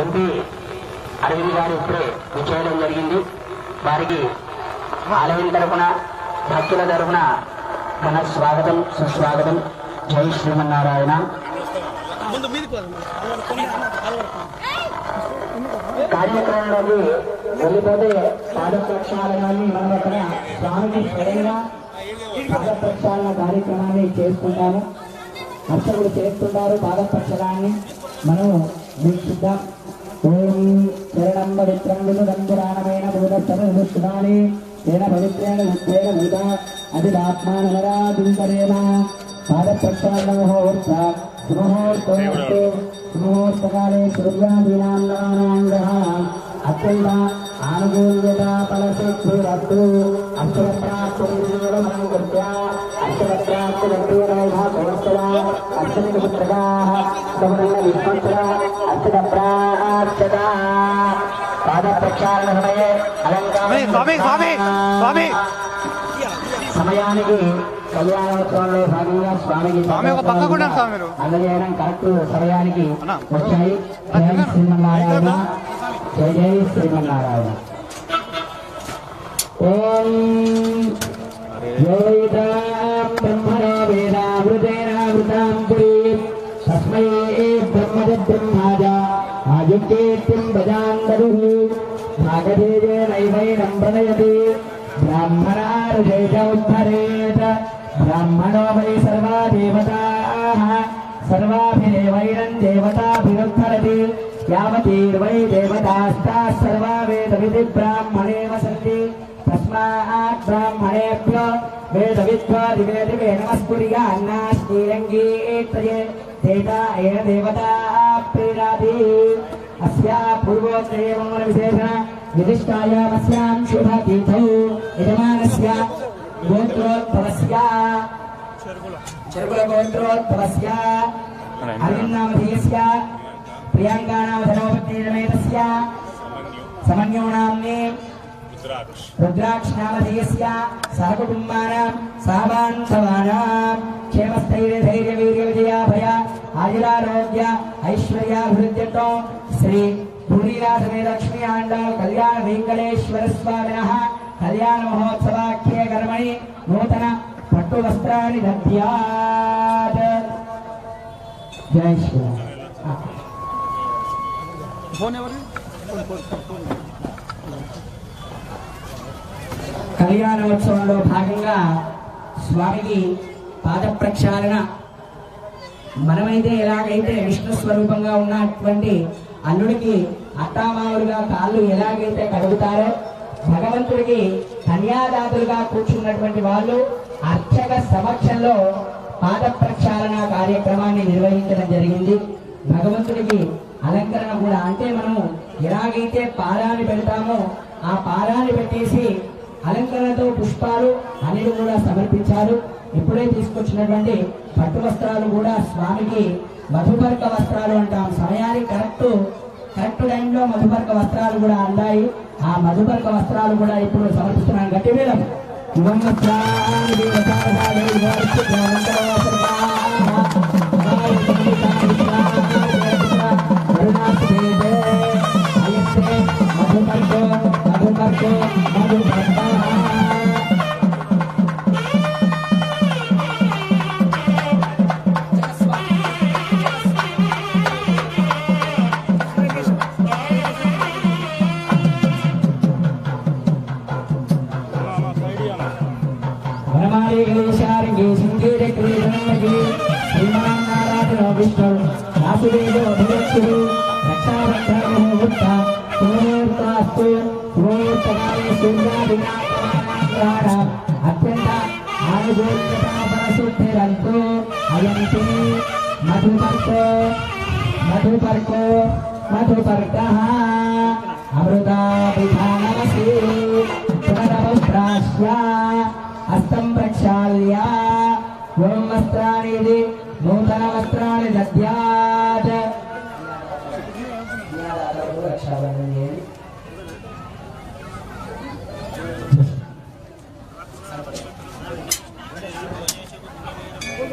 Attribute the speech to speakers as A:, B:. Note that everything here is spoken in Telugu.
A: ఎంపీ అరవింద్ గారు ఇప్పుడే విచ్చేయడం జరిగింది. వారికి ఆలయం తరపున భక్తుల తరపున ఘన స్వాగతం సుస్వాగతం. జై శ్రీమన్నారాయణ. కార్యక్రమంలోకి వెళ్ళిపోతే పాద ప్రక్షాళనాన్ని మనం అక్కడ స్వామికి స్వయంగా పాద ప్రక్షాళన కార్యక్రమాన్ని చేసుకుంటాము. అర్చకులు చేస్తుంటారు పాద ప్రక్షాళనాన్ని మనం వీక్షిద్దాం. ఓం శరణం పవిత్రం వినుదంబురాణమైన భూతస్థుడాని తేన పవిత్రేణ ఉద్వేన భూత. అది ఆత్మానరాదింకరేణ పాద ప్రక్షాళన సూర్యాదీనాం అత్యంత ఆనుకూల్యత ఫలశక్తిరత్తు అక్షరప్రాప్తిర్మం కృత్య. అక్షరప్రాప్తిరత్తేనైవ కౌస్తవ అక్షరిక పుత్రకాः సమరణ విశ్వంతర అక్షరప్రాక్షత పాద ప్రక్షాళన సమయే
B: స్వామి
A: సమయానికి కళ్యాణోత్సవంలో భాగంగా స్వామికి. అందజేయడం కరెక్ట్. సమయానికి. వచ్చాయి. శ్రీమన్నారాయణ. జయ జై శ్రీమన్నారాయణ. ఓం యోగితాం బ్రహ్మణో వేదామృతేనామృతాం పురీం తస్మై బ్రహ్మజ బ్రహ్మాజ ఆయుక్తేత్యం భజాందరుః భాగధేయేనైవైనం ప్రణయతి. బ్రాహ్మణా బ్రాహ్మణో వై సర్వా దేవతాః సర్వాభిదేవైరం దేవతాభిరుద్ధరతి యావతీర్వై దేవతాస్తాः సర్వా వేదవిధి బ్రాహ్మణే వసంతి తస్మాత్ బ్రాహ్మణేభ్యో వేదవిద్వా దివే దివే నమస్కుర్యా అన్నాశ్రీరంగీత్రయే దేవత ఏన దేవతా ప్రీణాతి అస్యా పూర్వోత్తరేమో విశేషణ విశిష్టాయామస్యాం శుభతీథౌ గోత్రోద్భవస్య అరవిందామధేయస్య ప్రియాంకానామధనోపత్నేతస్య సమన్యో నామ్నే రుద్రాక్ష. నామధేయస్య సహకుటుంబానాం సహబాంధవానాం. క్షేమస్థైర్య ధైర్య వీర్య విజయాభయ ఆయురారోగ్య ఐశ్వర్యాభివృద్ధ్యతో శ్రీ భూరిరాధమే లక్ష్మీ ఆండా కళ్యాణ వెంకటేశ్వర స్వామిన కళ్యాణ మహోత్సవాఖ్యే కర్మణి నూతన పట్టు వస్త్రాన్ని దద్యాత్ జై శ్రీరామ్.
C: ఫోన్ ఎవరు
A: కళ్యాణోత్సవంలో భాగంగా స్వామికి పాద ప్రక్షాళన. మనమైతే ఎలాగైతే విష్ణు స్వరూపంగా ఉన్నటువంటి అల్లుడికి అత్తామావులుగా కాళ్ళు ఎలాగైతే కడుగుతారో భగవంతుడికి కన్యాదాతులుగా కూర్చున్నటువంటి వాళ్ళు అర్చక సమక్షంలో పాద ప్రక్షాళన కార్యక్రమాన్ని నిర్వహించడం జరిగింది. భగవంతుడికి అలంకరణ కూడా. అంటే మనము ఎలాగైతే పారాన్ని పెడతామో ఆ పారాన్ని పెట్టేసి అలంకరణతో పుష్పాలు అనేది కూడా సమర్పించారు. ఇప్పుడే తీసుకొచ్చినటువంటి పట్టు వస్త్రాలు కూడా స్వామికి మధుపర్క వస్త్రాలు అంటాం. సమయానికి కరెక్ట్ కరెక్ట్ టైంలో మధుపర్క వస్త్రాలు కూడా అందాయి. ఆ మధుపర్క వస్త్రాలు కూడా ఇప్పుడు సమర్పిస్తున్నాను గట్టి మీద ఇవం వస్త్రాన్ని దేవతారాలు వివారిస్తూ మధుపర్కో మధుపర్కో మధుపర్క వనమాలి గణేశారికి సింగేర క్రీడనకి శ్రీమన్నారాయణ విష్ణు వాసుదేవ అభిరక్షుడు రక్షాబంధనము ముక్త సుమూర్తాస్తు అయంతి మధుపర్కో మధుపర్కో మధుపర్క అమృతాభిధానమసి హస్తం ప్రక్షాళ్య ఓం నూతన వస్త్రాన్ని దద్యా